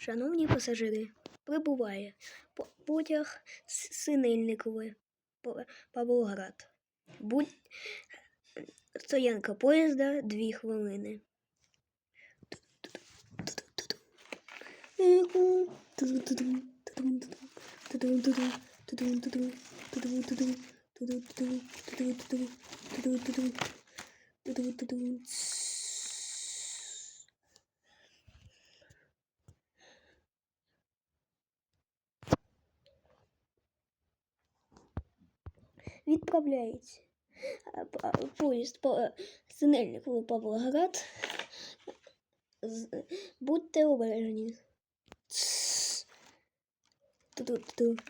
Шановні пасажири, прибуває потяг Синельникове, Павлоград. Будь... Стоянка поїзда 2 хвилини. Відправляється а, поїзд по Синельниково Павлоград. Будьте обережні. Ту-ду-ту-ду,